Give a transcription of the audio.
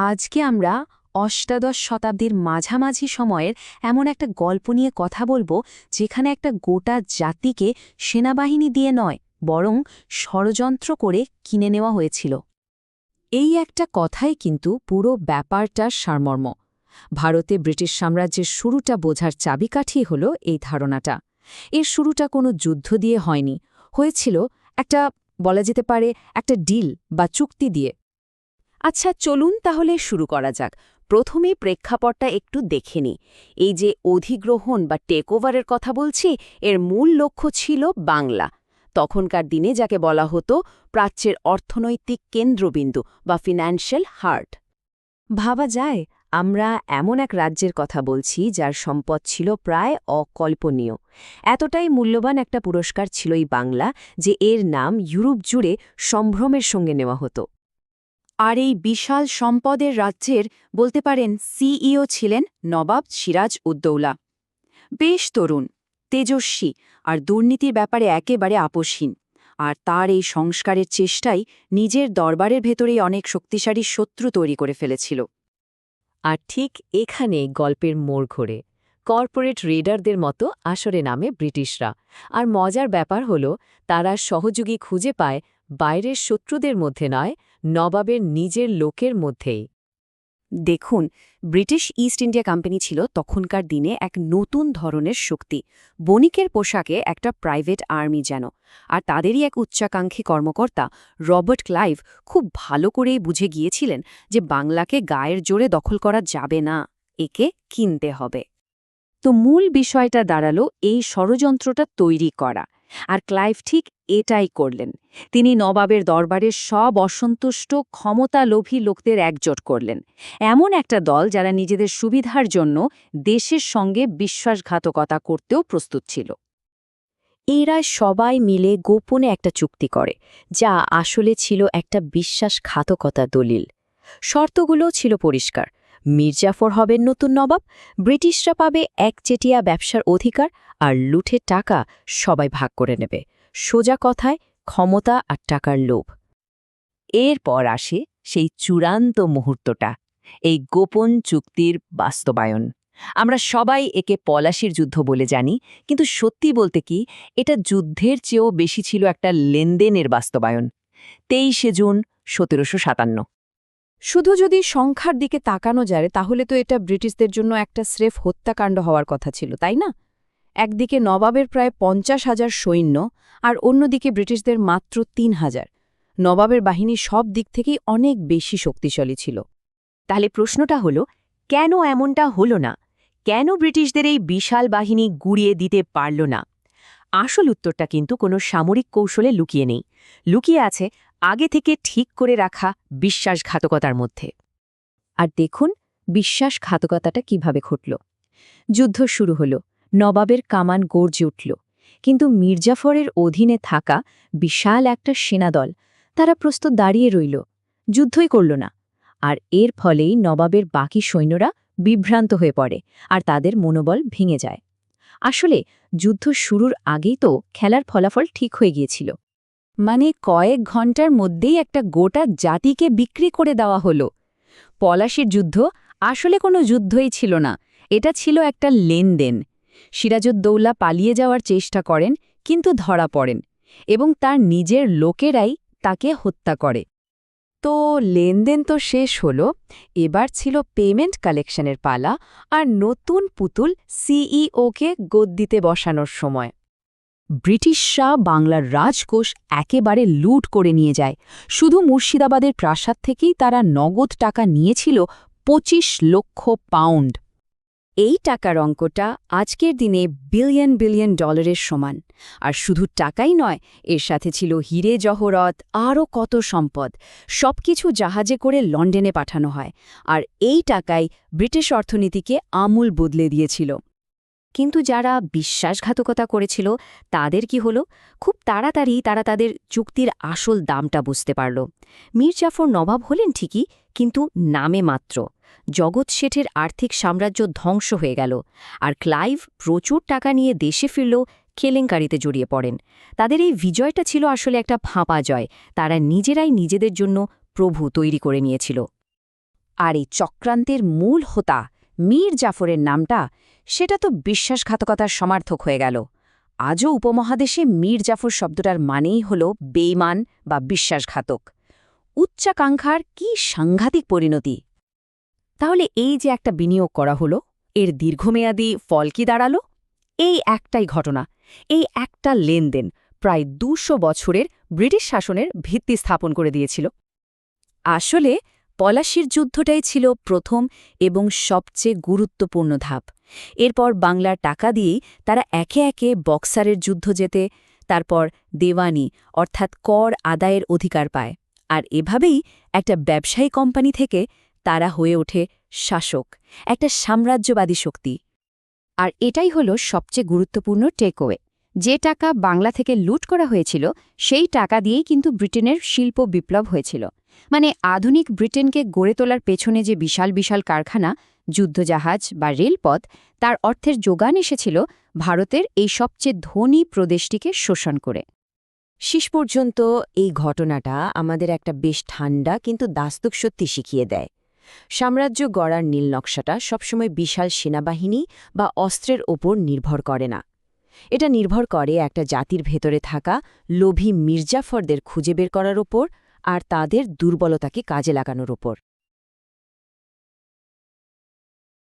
আজকে আমরা অষ্টাদশ শতাব্দীর মাঝামাঝি সময়ের এমন একটা গল্প নিয়ে কথা বলব, যেখানে একটা গোটা জাতিকে সেনাবাহিনী দিয়ে নয়, বরং ষড়যন্ত্র করে কিনে নেওয়া হয়েছিল। এই একটা কথাই কিন্তু পুরো ব্যাপারটার সারমর্ম। ভারতে ব্রিটিশ সাম্রাজ্যের শুরুটা বোঝার চাবিকাঠি হল এই ধারণাটা। এর শুরুটা কোনো যুদ্ধ দিয়ে হয়নি, হয়েছিল একটা বলা যেতে পারে একটা ডিল বা চুক্তি দিয়ে। আচ্ছা চলুন তাহলে শুরু করা যাক। প্রথমেই প্রেক্ষাপটটা একটু দেখে নি এই যে অধিগ্রহণ বা টেকওভারের কথা বলছি, এর মূল লক্ষ্য ছিল বাংলা। তখনকার দিনে যাকে বলা হতো প্রাচ্যের অর্থনৈতিক কেন্দ্রবিন্দু বা ফিনান্সিয়াল হার্ট ভাবা যায়, আমরা এমন এক রাজ্যের কথা বলছি যার সম্পদ ছিল প্রায় অকল্পনীয়। এতটাই মূল্যবান একটা পুরস্কার ছিলই বাংলা যে এর নাম ইউরোপ জুড়ে সম্ভ্রমের সঙ্গে নেওয়া হতো। আর এই বিশাল সম্পদের রাজ্যের, বলতে পারেন, সিইও ছিলেন নবাব সিরাজ উদ্দৌলা। বেশ তরুণ, তেজস্বী আর দুর্নীতির ব্যাপারে একেবারে আপোষহীন। আর তার এই সংস্কারের চেষ্টাই নিজের দরবারের ভেতরেই অনেক শক্তিশালী শত্রু তৈরি করে ফেলেছিল। আর ঠিক এখানে গল্পের মোড় ঘোরে। কর্পোরেট রেডারদের মতো আসরে নামে ব্রিটিশরা। আর মজার ব্যাপার হল, তারা সহযোগী খুঁজে পায় বাইরের শত্রুদের মধ্যে নয়, নবাবের নিজের লোকের মধ্যেই। দেখুন, ব্রিটিশ ইস্ট ইন্ডিয়া কোম্পানি ছিল তখনকার দিনে এক নতুন ধরনের শক্তি, বণিকের পোশাকে একটা প্রাইভেট আর্মি যেন। আর তাদেরই এক উচ্চাকাঙ্ক্ষী কর্মকর্তা, রবার্ট ক্লাইভ, খুব ভালো করেই বুঝে গিয়েছিলেন যে বাংলাকে গায়ের জোরে দখল করা যাবে না, একে কিনতে হবে। তো মূল বিষয়টা দাঁড়াল এই ষড়যন্ত্রটা তৈরি করা। আর ক্লাইভ ঠিক এটাই করলেন। তিনি নবাবের দরবারের সব অসন্তুষ্ট, ক্ষমতালোভী লোকদের একজোট করলেন। এমন একটা দল যারা নিজেদের সুবিধার জন্য দেশের সঙ্গে বিশ্বাসঘাতকতা করতেও প্রস্তুত ছিল। এরা সবাই মিলে গোপনে একটা চুক্তি করে, যা আসলে ছিল একটা বিশ্বাসঘাতকতা দলিল। শর্তগুলো ছিল পরিষ্কার মির্জাফর হবেন নতুন নবাব, ব্রিটিশরা পাবে একচেটিয়া ব্যবসার অধিকার আর লুঠের টাকা সবাই ভাগ করে নেবে। সোজা কথায়, ক্ষমতা আর টাকার লোভ। এরপর আসে সেই চূড়ান্ত মুহূর্তটা, এই গোপন চুক্তির বাস্তবায়ন। আমরা সবাই একে পলাশির যুদ্ধ বলে জানি, কিন্তু সত্যি বলতে কি, এটা যুদ্ধের চেয়েও বেশি ছিল একটা লেনদেনের বাস্তবায়ন। তেইশে জুন, সতেরোশো সাতান্ন। শুধু যদি সংখ্যার দিকে তাকানো যায়, তাহলে তো এটা ব্রিটিশদের জন্য একটা স্রেফ হত্যাকাণ্ড হওয়ার কথা ছিল, তাই না? একদিকে নবাবের প্রায় পঞ্চাশ হাজার সৈন্য আর অন্যদিকে ব্রিটিশদের মাত্র তিন হাজার। নবাবের বাহিনী সব দিক থেকেই অনেক বেশি শক্তিশালী ছিল। তাহলে প্রশ্নটা হল, কেন এমনটা হল না? কেন ব্রিটিশদের এই বিশাল বাহিনী গুড়িয়ে দিতে পারল না? আসল উত্তরটা কিন্তু কোনো সামরিক কৌশলে লুকিয়ে নেই। লুকিয়ে আছে আগে থেকে ঠিক করে রাখা বিশ্বাসঘাতকতার মধ্যে। আর দেখুন, বিশ্বাসঘাতকতাটা কীভাবে ঘটল। যুদ্ধ শুরু হল, নবাবের কামান গর্জে উঠল, কিন্তু মির্জাফরের অধীনে থাকা বিশাল একটা সেনাদল, তারা প্রস্তুত দাঁড়িয়ে রইল, যুদ্ধই করল না। আর এর ফলেই নবাবের বাকি সৈন্যরা বিভ্রান্ত হয়ে পড়ে, আর তাদের মনোবল ভেঙে যায়। আসলে, যুদ্ধ শুরুর আগেই তো খেলার ফলাফল ঠিক হয়ে গিয়েছিল। মানে কয়েক ঘণ্টার মধ্যেই একটা গোটা জাতিকে বিক্রি করে দেওয়া হলো। পলাশির যুদ্ধ আসলে কোনো যুদ্ধই ছিল না, এটা ছিল একটা লেনদেন। সিরাজউদ্দৌলা পালিয়ে যাওয়ার চেষ্টা করেন, কিন্তু ধরা পড়েন এবং তার নিজের লোকেরাই তাকে হত্যা করে। তো লেনদেন তো শেষ হলো, এবার ছিল পেমেন্ট কালেকশনের পালা আর নতুন পুতুল সিইওকে গদ্দিতে বসানোর সময়। ব্রিটিশরা বাংলার রাজকোষ একেবারে লুট করে নিয়ে যায়। শুধু মুর্শিদাবাদের প্রাসাদ থেকেই তারা নগদ টাকা নিয়েছিল ২৫ লক্ষ পাউন্ড। এই টাকার অঙ্কটা আজকের দিনে বিলিয়ন বিলিয়ন ডলারের সমান। আর শুধু টাকাই নয়, এর সাথে ছিল হিরে জহরত, আরও কত সম্পদ। সবকিছু জাহাজে করে লন্ডনে পাঠানো হয়। আর এই টাকাই ব্রিটিশ অর্থনীতিকে আমূল বদলে দিয়েছিল। কিন্তু যারা বিশ্বাসঘাতকতা করেছিল, তাদের কি হলো? খুব তাড়াতাড়ি তারা তাদের চুক্তির আসল দামটা বুঝতে পারল। মীর জাফর নবাব হলেন ঠিকই, কিন্তু নামে মাত্র। জগৎ শেঠের আর্থিক সাম্রাজ্য ধ্বংস হয়ে গেল, আর ক্লাইভ প্রচুর টাকা নিয়ে দেশে ফিরল, কেলেঙ্কারিতে জড়িয়ে পড়েন। তাদের এই বিজয়টা ছিল আসলে একটা ফাঁপা জয়, তারা নিজেরাই নিজেদের জন্য প্রভু তৈরি করে নিয়েছিল। আর এই চক্রান্তের মূল হোতা মীর জাফরের নামটা সেটা তো বিশ্বাসঘাতকতার সমার্থক হয়ে গেল। আজও উপমহাদেশে মীর জাফর শব্দটার মানেই হল বেইমান বা বিশ্বাসঘাতক। উচ্চাকাঙ্ক্ষার কি সাংঘাতিক পরিণতি? তাহলে এই যে একটা বিনিয়োগ করা হলো, এর দীর্ঘমেয়াদী ফল কি দাঁড়াল? এই একটাই ঘটনা, এই একটা লেনদেন প্রায় দুশো বছরের ব্রিটিশ শাসনের ভিত্তি স্থাপন করে দিয়েছিল। আসলে পলাশির যুদ্ধটাই ছিল প্রথম এবং সবচেয়ে গুরুত্বপূর্ণ ধাপ। এরপর বাংলার টাকা দিয়েই তারা একে একে বক্সারের যুদ্ধ যেতে তারপর দেওয়ানি অর্থাৎ কর আদায়ের অধিকার পায়। আর এভাবেই একটা ব্যবসায়ী কোম্পানি থেকে তারা হয়ে ওঠে শাসক, একটা সাম্রাজ্যবাদী শক্তি। আর এটাই হলো সবচেয়ে গুরুত্বপূর্ণ টেকওয়ে যে টাকা বাংলা থেকে লুট করা হয়েছিল, সেই টাকা দিয়েই কিন্তু ব্রিটেনের শিল্প বিপ্লব হয়েছিল। মানে আধুনিক ব্রিটেনকে গড়ে তোলার পেছনে যে বিশাল বিশাল কারখানা, যুদ্ধজাহাজ বা রেলপথ, তার অর্থের যোগান এসেছিল ভারতের এই সবচেয়ে ধনী প্রদেশটিকে শোষণ করে। শেষ পর্যন্ত এই ঘটনাটা আমাদের একটা বেশ ঠান্ডা কিন্তু দাস্তক সত্যি শিখিয়ে দেয়। সাম্রাজ্য গড়ার নীল নকশাটা সবসময় বিশাল সেনাবাহিনী বা অস্ত্রের ওপর নির্ভর করে না। এটা নির্ভর করে একটা জাতির ভেতরে থাকা লোভী মির্জাফরদের খুঁজে বের করার ওপর আর তাদের দুর্বলতাকে কাজে লাগানোর ওপর।